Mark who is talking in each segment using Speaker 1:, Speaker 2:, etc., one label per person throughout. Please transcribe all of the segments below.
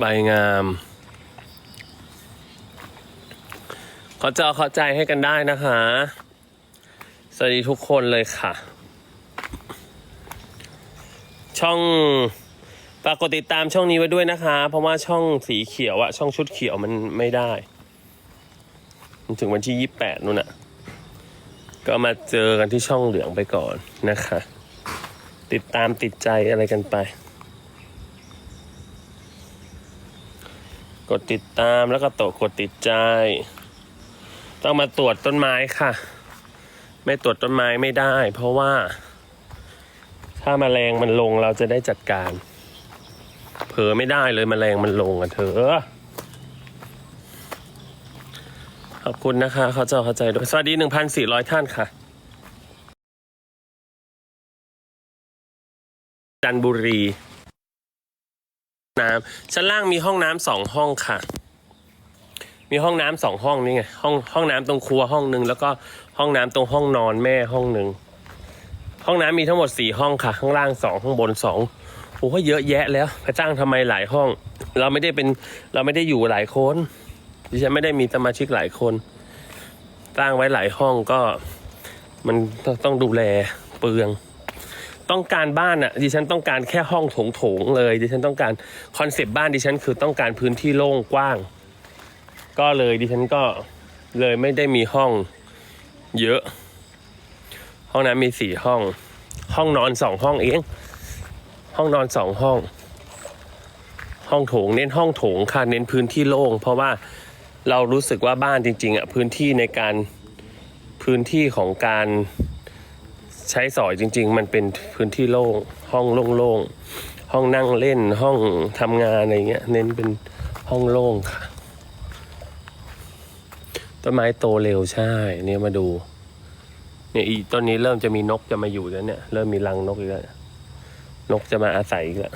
Speaker 1: ใบงาม ขอจอข้าใจให้กันได้นะคะ สวัสดีทุกคนเลยค่ะ ช่องฝากกดติดตามช่องนี้ไว้ด้วยนะคะ เพราะว่าช่องสีเขียวอะช่องชุดเขียวมันไม่ได้มันถึงวันที่ยี่แปดนู่นอะก็มาเจอกันที่ช่องเหลืองไปก่อนนะคะ ติดตามติดใจอะไรกันไป กดติดตามแล้วก็ตกดติดใจ ต้องมาตรวจต้นไม้ค่ะ ไม่ตรวจต้นไม้ไม่ได้ เพราะว่า ถ้าแมลงมันลงเราจะได้จัดการ เผลอไม่ได้เลยแมลงมันลงอะเธอขอบคุณนะคะ เขาจะเข้าใจด้วยสวัสดี 1,400 ท่านค่ะ จันบุรี น้ำชั้นล่างมีห้องน้ำสองห้องค่ะ มีห้องน้ำสองห้องนี่ไงห้องห้องน้ำตรงครัวห้องหนึ่งแล้วก็ห้องน้ำตรงห้องนอนแม่ห้องหนึ่งห้องน้ำมีทั้งหมดสี่ห้องค่ะ ข้างล่างสองข้างบนสองโอ้โหเยอะแยะแล้วไปจ้างทำไมหลายห้อง เราไม่ได้เป็นเราไม่ได้อยู่หลายคนดิฉันไม่ได้มีสมาชิกหลายคนตั้งไว้หลายห้องก็มันต้องดูแลเปลือง ต้องการบ้านอะดิฉันต้องการแค่ห้องโถงๆเลยดิฉันต้องการคอนเซปต์บ้านดิฉันคือต้องการพื้นที่โล่งกว้าง ก็เลยดิฉันก็เลยไม่ได้มีห้องเยอะ ห้องน้ำมีสี่ห้อง ห้องนอนสองห้องเอง ห้องนอนสองห้อง ห้องโถงเน้นห้องโถงค่ะเน้นพื้นที่โล่งเพราะว่าเรารู้สึกว่าบ้านจริงๆอะพื้นที่ในการพื้นที่ของการ ใช้สอยจริง ๆ มันเป็นพื้นที่โล่งห้องโล่งๆห้องนั่งเล่นห้องทำงานอะไรเงี้ย เน้นเป็นห้องโล่งค่ะต้นไม้โตเร็วใช่ เนี่ยมาดูเนี่ยอีต้นนี้เริ่มจะมีนกจะมาอยู่แล้วเนี่ย เริ่มมีรังนกอีกแล้วนกจะมาอาศัยอีกแล้ว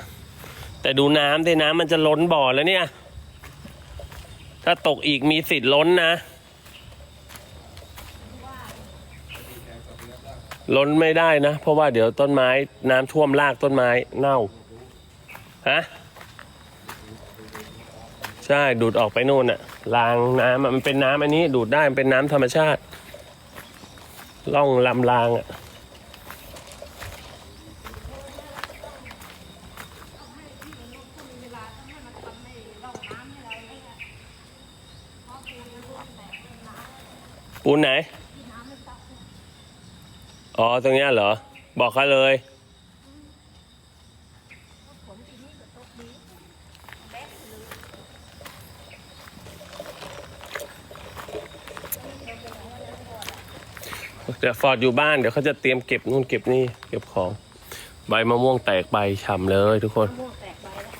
Speaker 1: แต่ดูน้ำดิน้ำมันจะล้นบ่อแล้วเนี่ย ถ้าตกอีกมีสิทธิ์ล้นนะ ล้นไม่ได้นะ เพราะว่าเดี๋ยวต้นไม้น้ำท่วมรากต้นไม้เน่าฮะใช่ดูดออกไปนู่นอะรางน้ำมันเป็นน้ำอันนี้ดูดได้มันเป็นน้ำธรรมชาติล่องลำรางอะปูนไหน อ๋อ ตรงเนี้ยเหรอ บอกเขาเลยเดี๋ยวฟอร์ดอยู่บ้านเดี๋ยวเขาจะเตรียมเก็บนู่นเก็บนี่เก็บของ ใบมะม่วงแตกใบฉ่ำเลยทุกคน
Speaker 2: ม่วงแตกใบแล้ว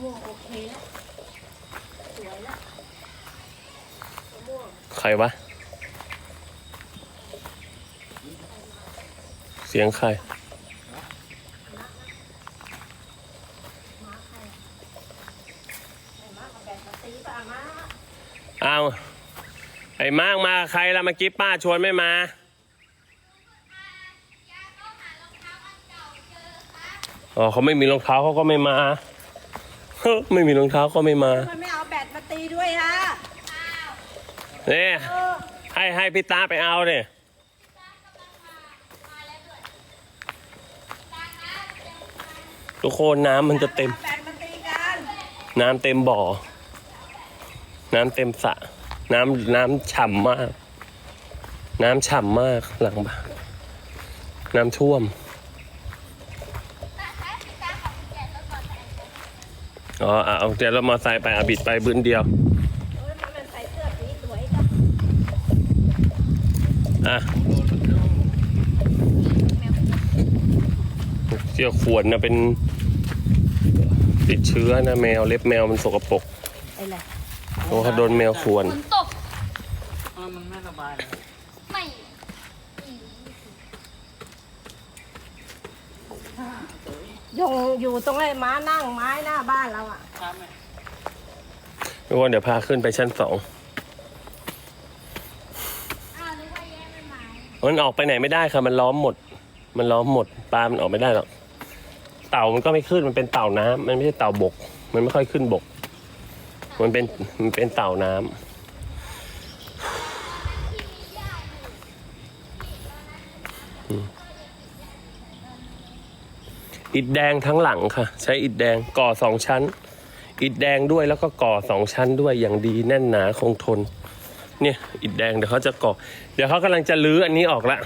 Speaker 2: ม่วงโอเคแล้วสวยแล้วมะม่วง
Speaker 1: ใครวะ เสียงใคร
Speaker 2: ไอ้มาเอาแบ่งมาตีป่ะมา
Speaker 1: เอาไอ้มากมาใครละเมื่อกี้ป้าชวนไม่มาอ๋อเขาไม่มีรองเท้าเขาก็ไม่มาไม่มีรองเท้าก็ไม่มา
Speaker 2: มันไม่เอาแบตมาตีด้วยฮะ
Speaker 1: เนี่ย
Speaker 2: เออ
Speaker 1: ให้ให้พี่ตาไปเอาเนี่ย ทุกคนน้ำมันจะเต็ม
Speaker 2: น้ำ
Speaker 1: เต็มบ่อ น้ำเต็มสระน้ำน้ำฉ่ำมาก น้ำฉ่ำมากหลังบ้านน้ำท่วมอ๋อเอาเดี๋ยวเรามอไซค์ไปอาบิดไปบืนเดียว
Speaker 2: อะ
Speaker 1: เสื้อขวดนะเป็น ติดเชื้อนะแมวเล็บแมวมันสกปรก
Speaker 2: ไอ้ไร
Speaker 1: โอ้เขาโดนแมวขวน
Speaker 3: ฝนตก
Speaker 4: เออมันไม่สบายเลย
Speaker 3: ไม่
Speaker 2: ยงอยู่ตรงไอ้ม้านั่งไม้หน้าบ้านเราอะ
Speaker 4: ครับแม่
Speaker 1: ทุกคนเดี๋ยวพาขึ้นไปชั้นสอง
Speaker 3: อ้าวนึกว่าแย่ไม่มา
Speaker 1: มันออกไปไหนไม่ได้ค่ะ มันล้อมหมด มันล้อมหมดปลามันออกไม่ได้หรอก เต่ามันก็ไม่ขึ้นมันเป็นเต่าน้ำมันไม่ใช่เต่าบก มันไม่ค่อยขึ้นบก มันเป็นมันเป็นเต่าน้ำอืมอิฐแดงทั้งหลังค่ะ ใช้อิฐแดงก่อสองชั้น อิฐแดงด้วยแล้วก็ก่อสองชั้นด้วยอย่างดีแน่นหนาคงทน เนี่ยอิฐแดงเดี๋ยวเขาจะก่อ เดี๋ยวเขากำลังจะลื้ออันนี้ออกละ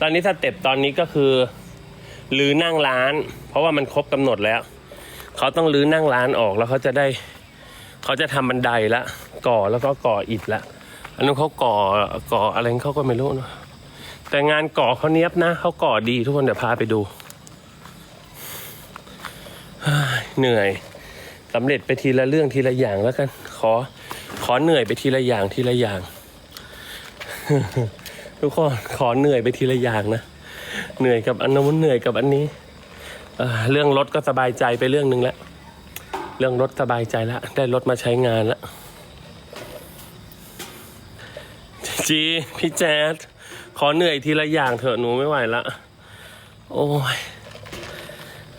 Speaker 1: ตอนนี้สเต็ปตอนนี้ก็คือ ลื้อนั่งร้าน เพราะว่ามันครบกำหนดแล้ว เขาต้องลื้อนั่งร้านออกแล้วเขาจะได้ เขาจะทำบันไดละก่อแล้วก็ก่ออิฐละอันนั้นเขาก่อก่ออะไรเขาก็ไม่รู้นะแต่งานก่อเขาเนี้ยบนะเขาก่อดีทุกคนเดี๋ยวพาไปดูเฮ้ยเหนื่อยสำเร็จไปทีละเรื่องทีละอย่างแล้วกัน ขอขอเหนื่อยไปทีละอย่างทีละอย่าง ทุกคนขอเหนื่อยไปทีละอย่างนะ เหนื่อยกับอันนู้นเหนื่อยกับอันนี้เเรื่องรถก็สบายใจไปเรื่องหนึ่งแล้วเรื่องรถสบายใจแล้วได้รถมาใช้งานแล้วจีพี่แจ๊ดขอเหนื่อยทีละอย่างเถอะหนูไม่ไหวละโอ้ย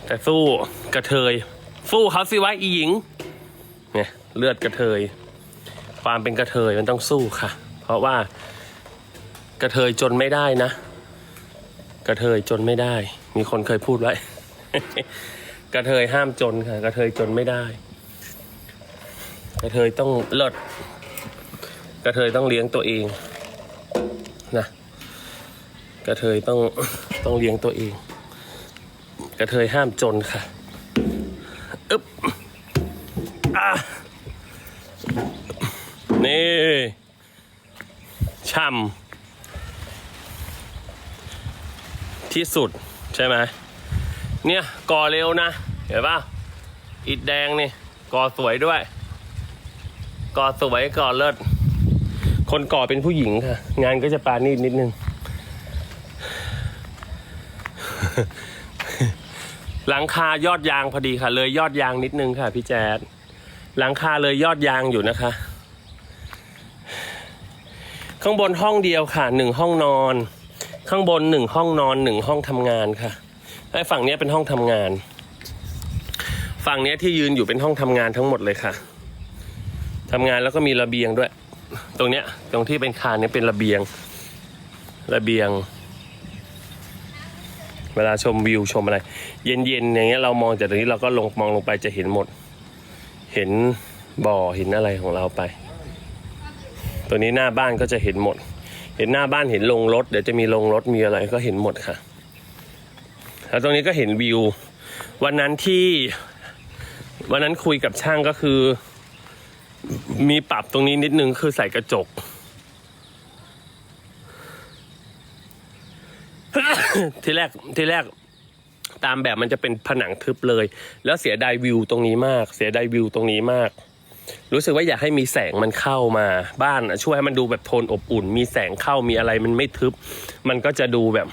Speaker 1: แต่สู้กระเทย สู้เขาสิวะอีหญิงเนี่ยเลือดกระเทย ความเป็นกระเทยมันต้องสู้ค่ะ เพราะว่ากระเทยจนไม่ได้นะ กระเทยจนไม่ได้ มีคนเคยพูดไว้ กระเทยห้ามจนค่ะ กระเทยจนไม่ได้ กระเทยต้องเลิศกระเทยต้องเลี้ยงตัวเองนะกระเทยต้องต้องเลี้ยงตัวเอง กระเทยห้ามจนค่ะอึ๊บอะนี่ช่ำ ที่สุดใช่ไหมเนี่ยก่อเร็วนะเห็นป่ะอิฐแดงนี่ก่อสวยด้วย ก่อสวยก่อเลิศคนก่อเป็นผู้หญิงค่ะ งานก็จะปาณีตนิดนึง หลังคายอดยางพอดีค่ะ เลยยอดยางนิดนึงค่ะ พี่แจ๊ดหลังคาเลยยอดยางอยู่นะคะ ข้างบนห้องเดียวค่ะหนึ่งห้องนอน ข้างบนหนึ่งห้องนอนหนึ่งห้องทำงานค่ะไอ้ฝั่งนี้เป็นห้องทำงาน ฝั่งนี้ที่ยืนอยู่เป็นห้องทำงานทั้งหมดเลยค่ะทำงานแล้วก็มีระเบียงด้วย ตรงเนี้ยตรงที่เป็นคานเนี้ยเป็นระเบียง ระเบียง เวลาชมวิวชมอะไร เย็นๆอย่างเงี้ยเรามองจากตรงนี้เราก็ลงมองลงไปจะเห็นหมด เห็นบ่อเห็นอะไรของเราไป ตัวนี้หน้าบ้านก็จะเห็นหมด เห็นหน้าบ้านเห็นลงรถ เดี๋ยวจะมีลงรถมีอะไรก็เห็นหมดค่ะ แล้วตรงนี้ก็เห็นวิว วันนั้นที่ วันนั้นคุยกับช่างก็คือ มีปรับตรงนี้นิดนึงคือใส่กระจก ทีแรกทีแรกตามแบบมันจะเป็นผนังทึบเลย แล้วเสียดายวิวตรงนี้มาก เสียดายวิวตรงนี้มาก รู้สึกว่าอยากให้มีแสงมันเข้ามาบ้านช่วยให้มันดูแบบโทนอบอุ่น มีแสงเข้ามีอะไรมันไม่ทึบ มันก็จะดูแบบ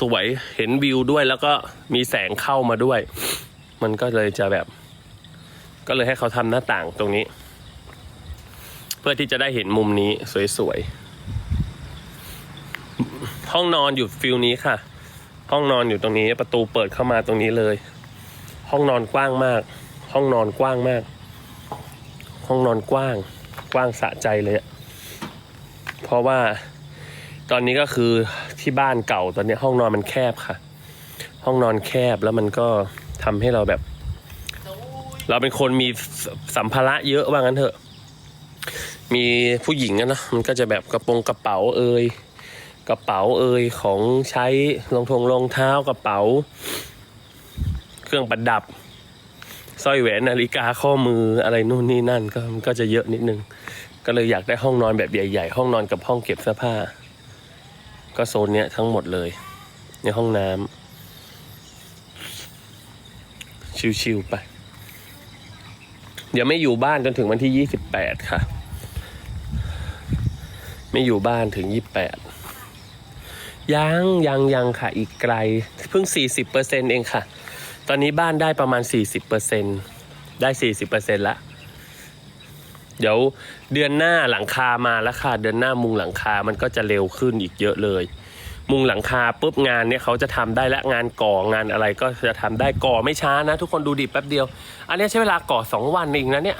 Speaker 1: สวยเห็นวิวด้วยแล้วก็มีแสงเข้ามาด้วย มันก็เลยจะแบบ ก็เลยให้เขาทำหน้าต่างตรงนี้ เพื่อที่จะได้เห็นมุมนี้สวยๆห้องนอนอยู่ฟิลนี้ค่ะ ห้องนอนอยู่ตรงนี้ ประตูเปิดเข้ามาตรงนี้เลย ห้องนอนกว้างมาก ห้องนอนกว้างมาก ห้องนอนกว้างกว้างสะใจเลยอะเพราะว่าตอนนี้ก็คือที่บ้านเก่าตอนนี้ห้องนอนมันแคบค่ะ ห้องนอนแคบแล้วมันก็ทำให้เราแบบ เราเป็นคนมีสสัมภาระเยอะว่างั้นเถอะ มีผู้หญิงอะนะมันก็จะแบบกระโปรงกระเป๋าเอ่ยกระเป๋าเอ่ยของใช้รองทงรองเท้ากระเป๋า เครื่องประดับ สร้อยแหวนนาฬิกาข้อมืออะไรนู่นนี่นั่นก็ก็จะเยอะนิดนึง ก็เลยอยากได้ห้องนอนแบบใหญ่ ๆ ห้องนอนกับห้องเก็บเสื้อผ้า ก็โซนเนี้ยทั้งหมดเลย ในห้องน้ำชิวๆไป เดี๋ยวไม่อยู่บ้านจนถึงวันที่ยี่สิบแปดค่ะ ไม่อยู่บ้านถึงยี่แปดยังยังยังค่ะอีกไกล เพิ่งสี่สิบเปอร์เซ็นเองค่ะ ตอนนี้บ้านได้ประมาณสี่สิบเปอร์เซ็นได้สี่สิบเปอร์เซ็นละเดี๋ยวเดือนหน้าหลังคามาแล้วค่ะ เดือนหน้ามุงหลังคามันก็จะเร็วขึ้นอีกเยอะเลย มุงหลังคาปุ๊บงานเนี่ยเขาจะทำได้และงานก่องานอะไรก็จะทำได้ก่อไม่ช้านะ ทุกคนดูดิแป๊บเดียว อันนี้ใช้เวลาก่อสองวันเองนะเนี่ย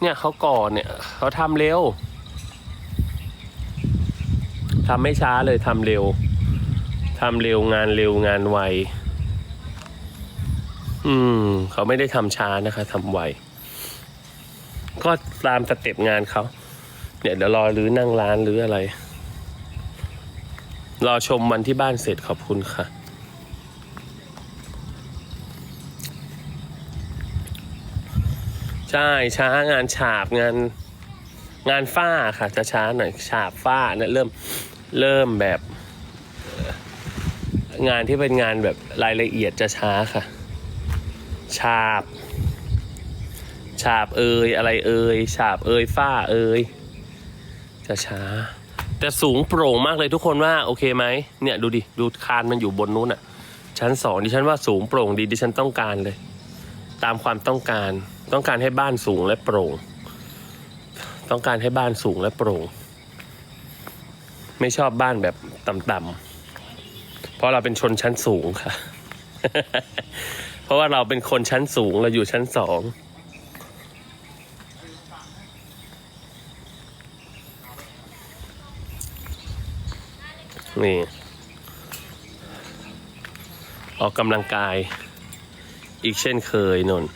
Speaker 1: เนี่ยเขาก่อเนี่ยเขาทำเร็วทำไม่ช้าเลยทำเร็วทำเร็วงานเร็วงานไว อืม เขาไม่ได้ทำช้านะคะทำไว ก็ตามสเต็ปงานเขา เนี่ยเดี๋ยวรอหรือนั่งร้านหรืออะไร รอชมวันที่บ้านเสร็จขอบคุณค่ะใช่ช้างานฉาบงานงานฝ้าค่ะ จะช้าหน่อยฉาบฝ้าเนี่ยเริ่มเริ่มแบบ งานที่เป็นงานแบบรายละเอียดจะช้าค่ะ ฉาบ ฉาบเอยอะไรเอยฉาบเอยฝ้าเอยจะช้า แต่สูงโปร่งมากเลยทุกคนว่าโอเคไหมเนี่ยดูดิดูคานมันอยู่บนนู้นอะชั้นสองดิฉันว่าสูงโปร่งดีดิฉันต้องการเลย ตามความต้องการต้องการให้บ้านสูงและโปร่ง ต้องการให้บ้านสูงและโปร่ง ไม่ชอบบ้านแบบต่ำๆเพราะเราเป็นชนชั้นสูงค่ะ ราะว่าเราเป็นคนชั้นสูงเราอยู่ชั้นสองนี่ ออกกำลังกาย อีกเช่นเคยนนท์